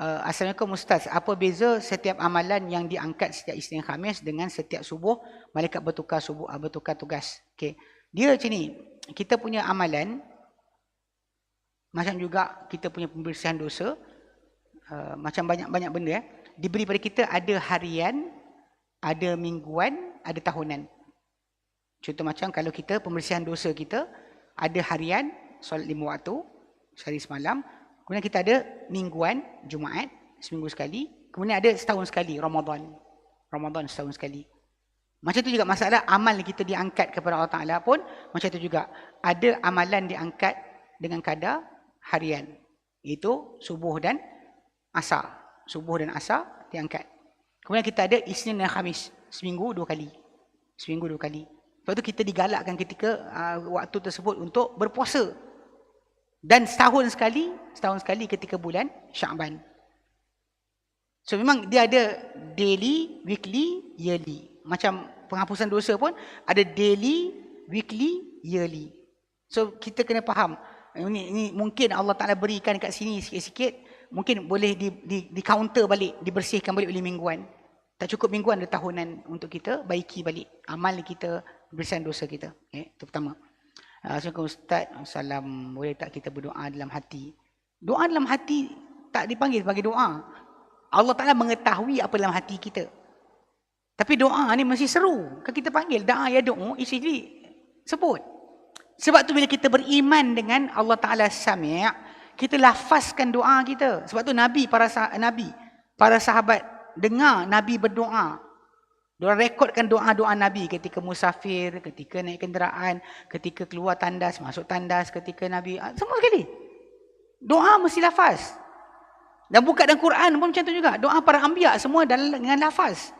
uh, Assalamualaikum Ustaz, apa beza setiap amalan yang diangkat setiap Isnin Khamis dengan setiap subuh malaikat bertukar subuh uh, bertukar tugas. Okey. Dia macam ni. Kita punya amalan macam juga kita punya pembersihan dosa uh, macam banyak-banyak benda eh diberi pada kita ada harian, ada mingguan, ada tahunan. Contoh macam kalau kita pembersihan dosa kita ada harian solat lima waktu sehari semalam, kemudian kita ada mingguan Jumaat seminggu sekali, kemudian ada setahun sekali Ramadan. Ramadan setahun sekali. Macam tu juga masalah amal kita diangkat kepada Allah Taala pun macam tu juga. Ada amalan diangkat dengan kadar harian. Itu subuh dan asar. Subuh dan asar diangkat. Kemudian kita ada Isnin dan Khamis. Seminggu dua kali. Seminggu dua kali. Sebab tu kita digalakkan ketika uh, waktu tersebut untuk berpuasa. Dan setahun sekali, setahun sekali ketika bulan Syaban. So memang dia ada daily, weekly, yearly. Macam penghapusan dosa pun ada daily, weekly, yearly. So kita kena faham. Ini, ini mungkin Allah Ta'ala berikan kat sini sikit-sikit. Mungkin boleh di, di, di counter balik, dibersihkan balik oleh mingguan. Tak cukup mingguan, ada tahunan untuk kita baiki balik. Amal kita, bersihkan dosa kita. Okay, itu pertama. Assalamualaikum Ustaz. Salam. Boleh tak kita berdoa dalam hati? Doa dalam hati tak dipanggil sebagai doa. Allah Ta'ala mengetahui apa dalam hati kita. Tapi doa ni masih seru. Kan kita panggil da'a ya doa, isi diri sebut. Sebab tu bila kita beriman dengan Allah Ta'ala sami' kita lafazkan doa kita. Sebab tu Nabi, para sah Nabi, para sahabat dengar Nabi berdoa. Diorang rekodkan doa-doa Nabi ketika musafir, ketika naik kenderaan, ketika keluar tandas, masuk tandas, ketika Nabi. Ah, semua sekali. Doa mesti lafaz. Dan buka dalam Quran pun macam tu juga. Doa para ambiak semua dengan lafaz.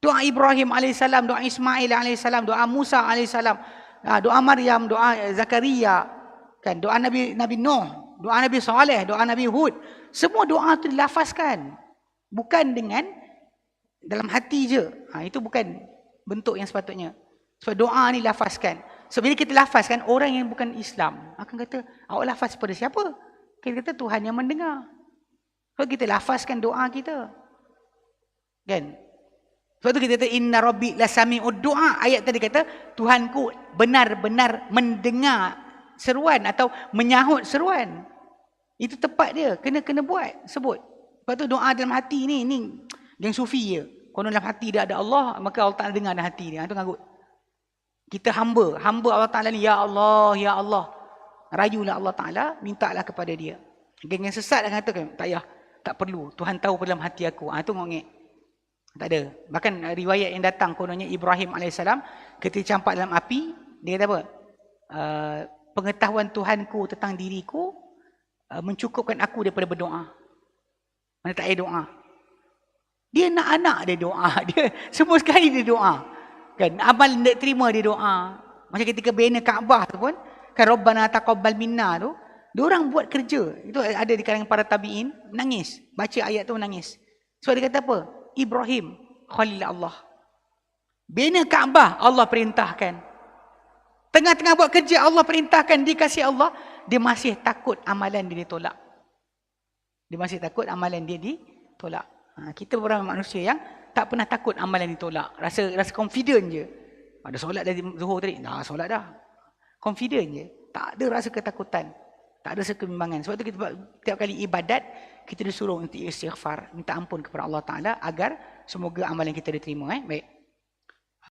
Doa Ibrahim AS, doa Ismail AS, doa Musa AS, ah, doa Maryam, doa Zakaria, kan? doa Nabi Nabi Nuh, doa Nabi Saleh, doa Nabi Hud. Semua doa itu dilafazkan. Bukan dengan dalam hati je. Ha, itu bukan bentuk yang sepatutnya. Sebab doa ni lafazkan. So bila kita lafazkan, orang yang bukan Islam akan kata, awak lafaz pada siapa? Kita kata Tuhan yang mendengar. So kita lafazkan doa kita. Kan? Sebab tu kita kata, inna rabbi la sami'ud doa. Ayat tadi kata, Tuhanku benar-benar mendengar seruan atau menyahut seruan. Itu tepat dia. Kena kena buat. Sebut. Sebab tu doa dalam hati ni, ni geng sufi je. Kalau dalam hati dia ada Allah, maka Allah Ta'ala dengar dalam hati dia. Itu ngagut. Kita hamba. Hamba Allah Ta'ala ni, Ya Allah, Ya Allah. Rayulah Allah Ta'ala, mintalah kepada dia. Geng yang sesat dah katakan, tak payah. Tak perlu. Tuhan tahu dalam hati aku. Ha, itu ngongek. Tak ada. Bahkan riwayat yang datang, kononnya Ibrahim AS, ketika campak dalam api, dia kata apa? Uh, pengetahuan Tuhanku tentang diriku, uh, mencukupkan aku daripada berdoa. Mana tak ada doa. Dia nak anak dia doa. Dia semua sekali dia doa. Kan amal nak terima dia doa. Macam ketika bina Kaabah tu pun, kan Rabbana taqabbal minna tu, dia orang buat kerja. Itu ada di kalangan para tabiin, nangis. Baca ayat tu nangis. So dia kata apa? Ibrahim Khalil Allah. Bina Kaabah Allah perintahkan. Tengah-tengah buat kerja Allah perintahkan dikasih Allah, dia masih takut amalan dia ditolak. Dia masih takut amalan dia ditolak. Ha, kita orang manusia yang tak pernah takut amalan ditolak. Rasa rasa confident je. Ada solat dari zuhur tadi. Dah solat dah. Confident je. Tak ada rasa ketakutan. Tak ada rasa kebimbangan. Sebab tu kita tiap kali ibadat, kita disuruh untuk istighfar. Minta ampun kepada Allah Ta'ala agar semoga amalan kita diterima. Eh? Baik.